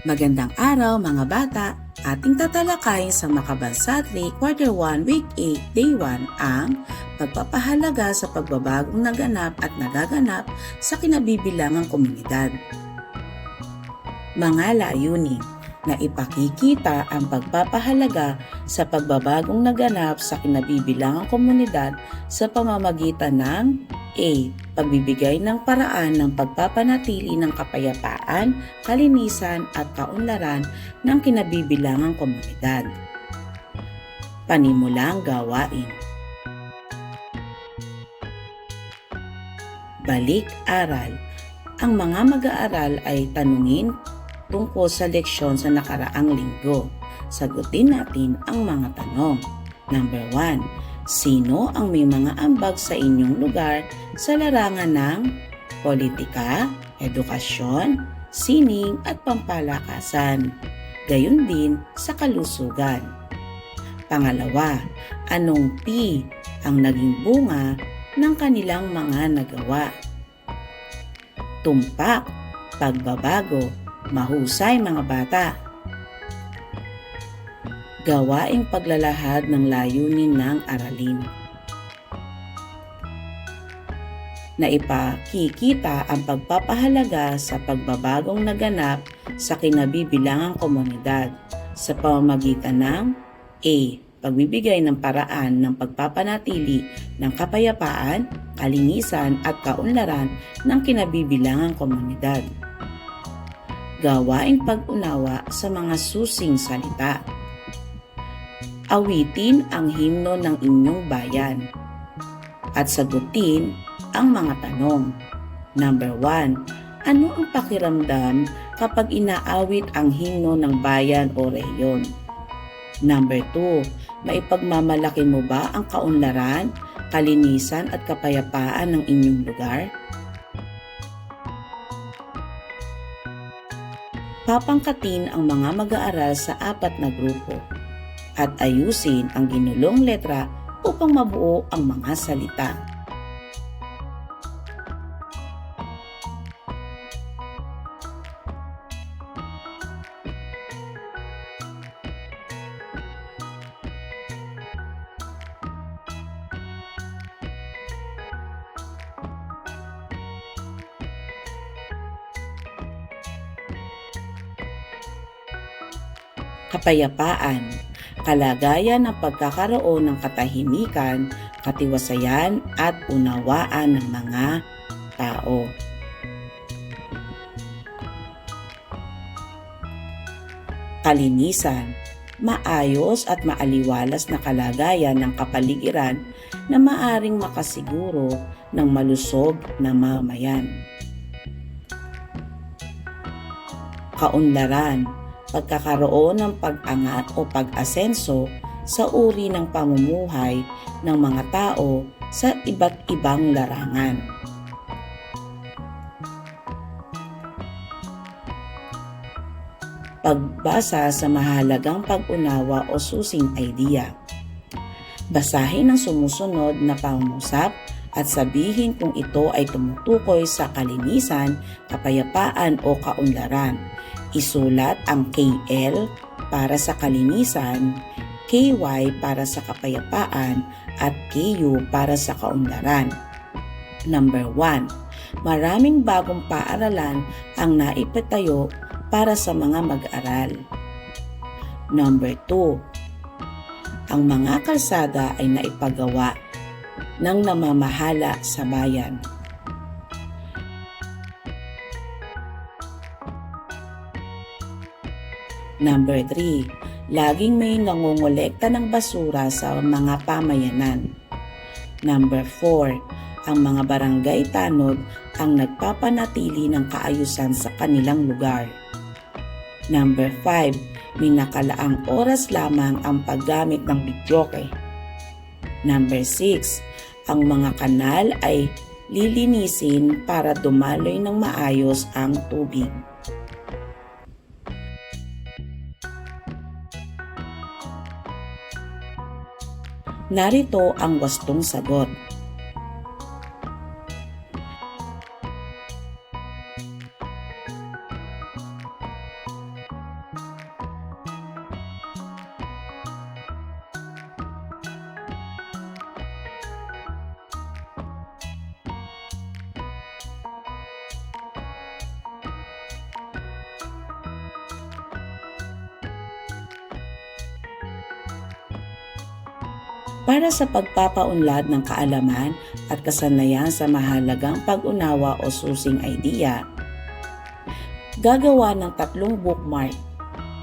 Magandang araw mga bata! Ating tatalakayin sa Makabansatri Quarter 1 Week 8 Day 1 ang pagpapahalaga sa pagbabagong naganap at nagaganap sa kinabibilangang komunidad. Mga layunin na ipakikita ang pagpapahalaga sa pagbabagong naganap sa kinabibilangang komunidad sa pamamagitan ng A. Pagbibigay ng paraan ng pagpapanatili ng kapayapaan, kalinisan at kaunlaran ng kinabibilangang komunidad. Panimulang gawain Balik-aral Ang mga mag-aaral ay tanungin tungkol sa leksyon sa nakaraang linggo. Sagutin natin ang mga tanong. Number 1. Sino ang may mga ambag sa inyong lugar sa larangan ng politika, edukasyon, sining at pampalakasan? Gayon din sa kalusugan. Pangalawa, anong P ang naging bunga ng kanilang mga nagawa? Tumpak, pagbabago, mahusay mga bata. Gawaing paglalahad ng layunin ng aralin. Na ipakikita ang pagpapahalaga sa pagbabagong naganap sa kinabibilangang komunidad sa pamamagitan ng A. Pagbibigay ng paraan ng pagpapanatili ng kapayapaan, kalinisan at kaunlaran ng kinabibilangang komunidad. Gawaing pag-unawa sa mga susing salita awitin ang himno ng inyong bayan at sagutin ang mga tanong. Number 1. Ano ang pakiramdam kapag inaawit ang himno ng bayan o rehiyon? Number 2. Maipagmamalaki mo ba ang kaunlaran, kalinisan at kapayapaan ng inyong lugar? Papangkatin ang mga mag-aaral sa apat na grupo at ayusin ang ginulong letra upang mabuo ang mga salita. Kapayapaan kalagayan ng pagkakaroon ng katahimikan, katiwasayan at unawaan ng mga tao. Kalinisan, maayos at maaliwalas na kalagayan ng kapaligiran na maaring makasiguro ng malusog na mamayan. Kaunlaran, pagkakaroon ng pag-angat o pag-asenso sa uri ng pamumuhay ng mga tao sa iba't ibang larangan. Pagbasa sa mahalagang pag-unawa o susing idea. Basahin ang sumusunod na pangusap at sabihin kung ito ay tumutukoy sa kalinisan, kapayapaan o kaunlaran isulat ang KL para sa kalinisan, KY para sa kapayapaan, at KU para sa kaunlaran. Number 1. Maraming bagong paaralan ang naipatayo para sa mga mag-aral. Number 2. Ang mga kalsada ay naipagawa ng namamahala sa bayan. Number 3. Laging may nangongolekta ng basura sa mga pamayanan. Number 4. Ang mga barangay tanod ang nagpapanatili ng kaayusan sa kanilang lugar. Number 5. May nakalaang oras lamang ang paggamit ng bidyoke. Number 6. Ang mga kanal ay lilinisin para dumaloy ng maayos ang tubig. Narito ang wastong sagot. Para sa pagpapaunlad ng kaalaman at kasanayan sa mahalagang pag-unawa o susing idea. Gagawa ng tatlong bookmark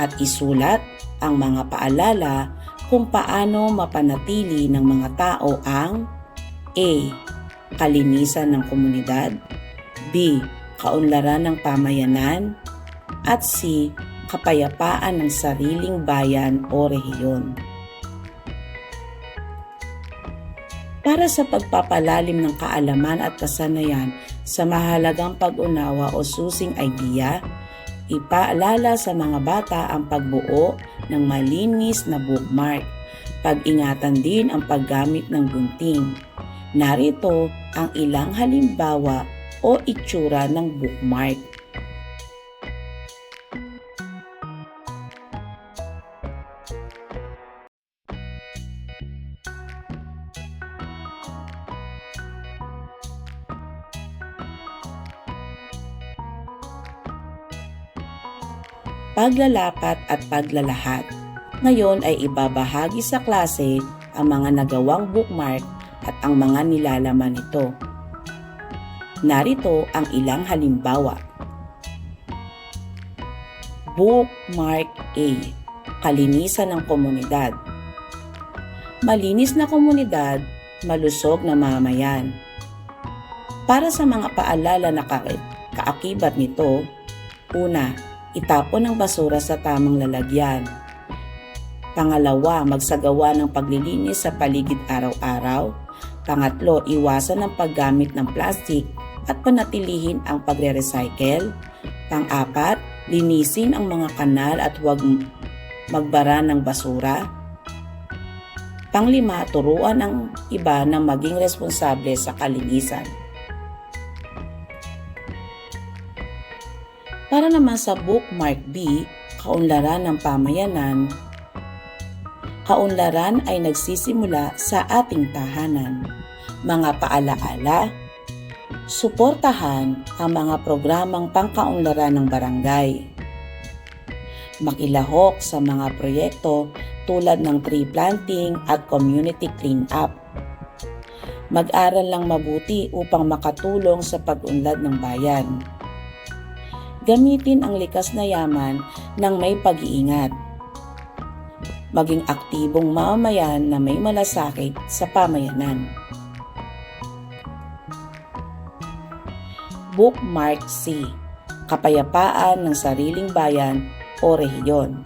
at isulat ang mga paalala kung paano mapanatili ng mga tao ang A. Kalinisan ng komunidad B. Kaunlaran ng pamayanan at C. Kapayapaan ng sariling bayan o rehiyon. Para sa pagpapalalim ng kaalaman at kasanayan sa mahalagang pag-unawa o susing idea, ipaalala sa mga bata ang pagbuo ng malinis na bookmark. Pag-ingatan din ang paggamit ng gunting. Narito ang ilang halimbawa o itsura ng bookmark. Paglalapat at paglalahat. Ngayon ay ibabahagi sa klase ang mga nagawang bookmark at ang mga nilalaman nito. Narito ang ilang halimbawa. Bookmark A. Kalinisan ng komunidad. Malinis na komunidad, malusog na mamayan. Para sa mga paalala na kaakibat nito, una, itapon ang basura sa tamang lalagyan. Pangalawa, magsagawa ng paglilinis sa paligid araw-araw. Pangatlo, iwasan ang paggamit ng plastic at panatilihin ang pagre-recycle. Pang-apat, linisin ang mga kanal at huwag magbara ng basura. Panglima, turuan ang iba na maging responsable sa kalinisan. Para naman sa bookmark B, kaunlaran ng pamayanan, kaunlaran ay nagsisimula sa ating tahanan. Mga paalaala, suportahan ang mga programang pangkaunlaran ng barangay. Makilahok sa mga proyekto tulad ng tree planting at community clean-up. Mag-aral lang mabuti upang makatulong sa pag-unlad ng bayan gamitin ang likas na yaman ng may pag-iingat. Maging aktibong mamamayan na may malasakit sa pamayanan. Bookmark C. Kapayapaan ng sariling bayan o rehiyon.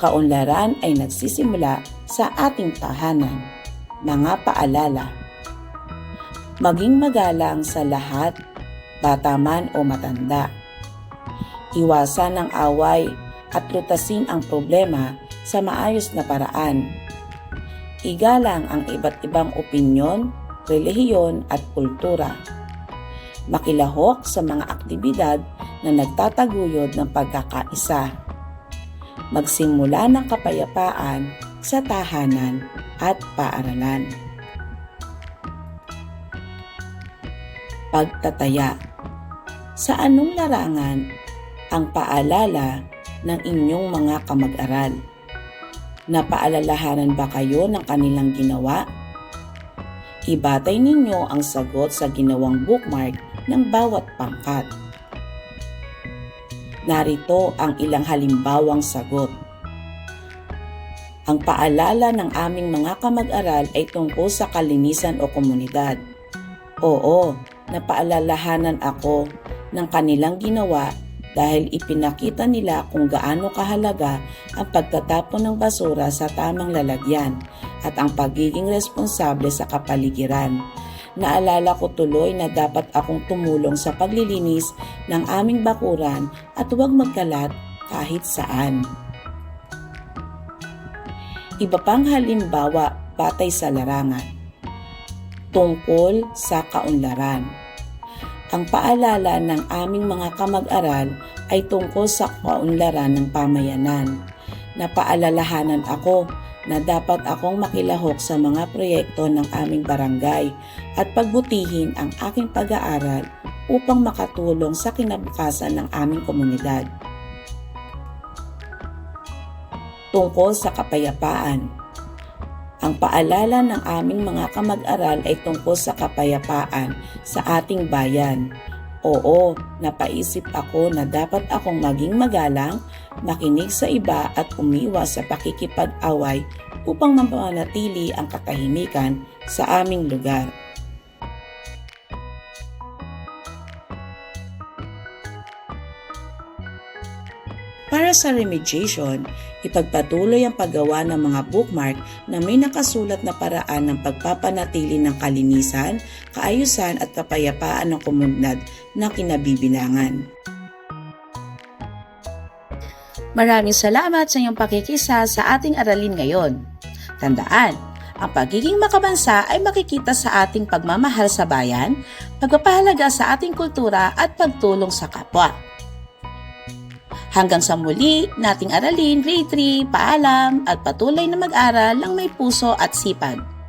Kaunlaran ay nagsisimula sa ating tahanan. Mga paalala. Maging magalang sa lahat, bata man o matanda iwasan ang away at lutasin ang problema sa maayos na paraan. Igalang ang iba't ibang opinyon, relihiyon at kultura. Makilahok sa mga aktibidad na nagtataguyod ng pagkakaisa. Magsimula ng kapayapaan sa tahanan at paaralan. Pagtataya Sa anong larangan ang paalala ng inyong mga kamag-aral. Napaalalahanan ba kayo ng kanilang ginawa? Ibatay ninyo ang sagot sa ginawang bookmark ng bawat pangkat. Narito ang ilang halimbawang sagot. Ang paalala ng aming mga kamag-aral ay tungkol sa kalinisan o komunidad. Oo, napaalalahanan ako ng kanilang ginawa dahil ipinakita nila kung gaano kahalaga ang pagtatapon ng basura sa tamang lalagyan at ang pagiging responsable sa kapaligiran. Naalala ko tuloy na dapat akong tumulong sa paglilinis ng aming bakuran at huwag magkalat kahit saan. Iba pang halimbawa batay sa larangan. Tungkol sa kaunlaran ang paalala ng aming mga kamag-aral ay tungkol sa kaunlaran ng pamayanan. Napaalalahanan ako na dapat akong makilahok sa mga proyekto ng aming barangay at pagbutihin ang aking pag-aaral upang makatulong sa kinabukasan ng aming komunidad. Tungkol sa kapayapaan, Ang paalala ng aming mga kamag-aral ay tungkol sa kapayapaan sa ating bayan. Oo, napaisip ako na dapat akong maging magalang, makinig sa iba at umiwas sa pakikipag-away upang mapanatili ang katahimikan sa aming lugar. Para sa remediation, ipagpatuloy ang paggawa ng mga bookmark na may nakasulat na paraan ng pagpapanatili ng kalinisan, kaayusan at kapayapaan ng komunidad na kinabibinangan. Maraming salamat sa iyong pakikisa sa ating aralin ngayon. Tandaan, ang pagiging makabansa ay makikita sa ating pagmamahal sa bayan, pagpapahalaga sa ating kultura at pagtulong sa kapwa. Hanggang sa muli, nating aralin grade 3, paalam at patuloy na mag-aral ng may puso at sipag.